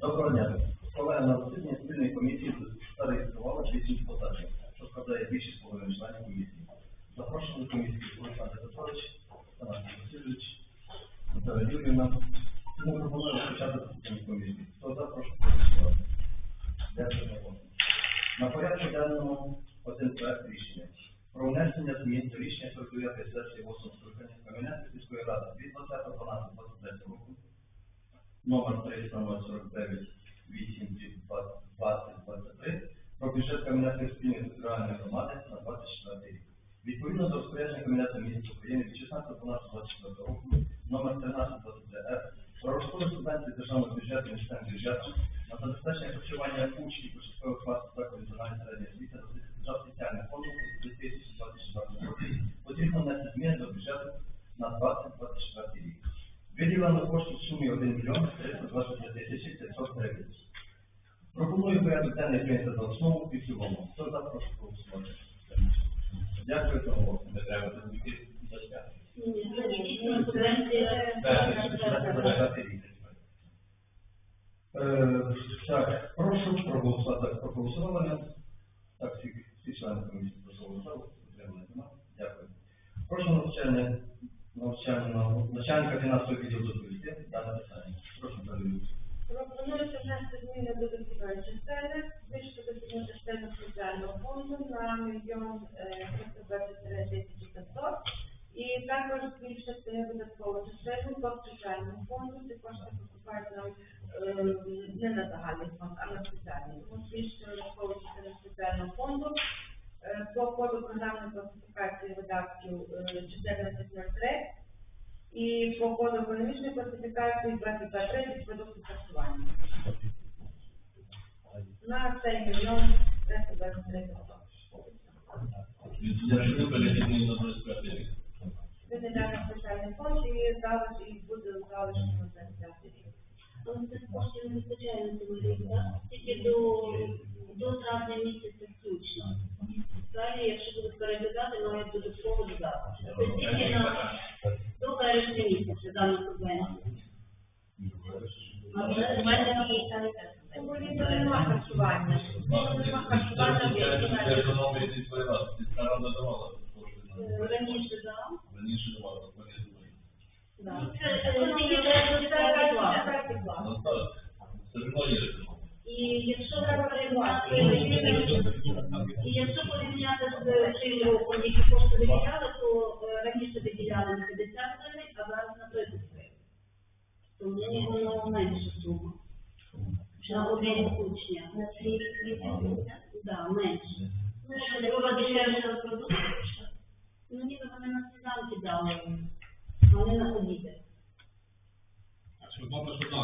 Доброго дня. Колеги на засіданні спільної комісії зареєстрували 8 посаджень, що складає більшість половини членів комісії. Запрошений до комісії Олександр Петрович, Тарас Васильович, засідання комісії. Хто за, прошу проголосувати. Дякую за увагу. На порядку денному один проект рішення про внесення змін до рішення 49 сесії 8 скликання Кам'янецької сільської ради від 20.12.23 року номер 349 8 2023 про бюджет Кам'янецької спільної територіальної громади на 24 рік. Відповідно до розпорядження Кабінету міністрів України від 16.12.24 року номер 1323 Р про розподіл субвенції державного бюджету місцевим бюджетом на забезпечення харчування учнів початкових класів закладів загальної середньої освіти за спеціальних зміни до бюджету на 2024 рік. Виділено кошти в сумі 1 мільйон 323 тисячі 500 гривень. Пропоную порядок денний прийняти за основу і в цілому. Хто за, прошу голосувати. Дякую за увагу. Не треба тут Е, Так, прошу проголосувати. Проголосували. Так, всі, члени комісії проголосували. Дякую. Прошу навчання, навчального, начальника фінансового відділу доповісти дане питання. Прошу перевірити. Пропонується внести зміни до дохідної частини, збільшити дохідну частину соціального фонду на мільйон е, 323 тисячі 500 і також збільшити видаткову частину по соціальному фонду, ці кошти поступають нам е, не на загальний фонд, а на спеціальний. Тому збільшити видаткову частину спеціального фонду е, по коду програмної видатків е, 1403 і по коду економічної класифікації 2230 продуктів харчування. На цей мільйон 323 Він йде на спеціальний фонд і залиш і буде залишено на 25 рік. Але це коштів не вистачає на цьому рік, так? Тільки до, до травня місяця дана субвенція. А у мене на місця Тому нема харчування. Нема харчування, Це раніше, так? раніше давала, не. Це це треба Це клас. Ну так, все одно є економія. І якщо порівняти, і якщо порівняти з цим роком, які кошти виділяли, 50 гривень, а зараз на 30 гривень. Тому воно менша сума. На один учня. На цей рік Так, менше. Ну, що не було дешевше продукти. Ну, ніби вони на сніданки дали, не на обіди.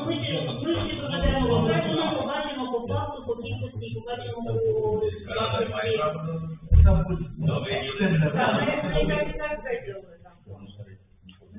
Ми ще проведемо побачимо, побачимо по факту, по кількості, побачимо рада якості. Добре. Так, так так.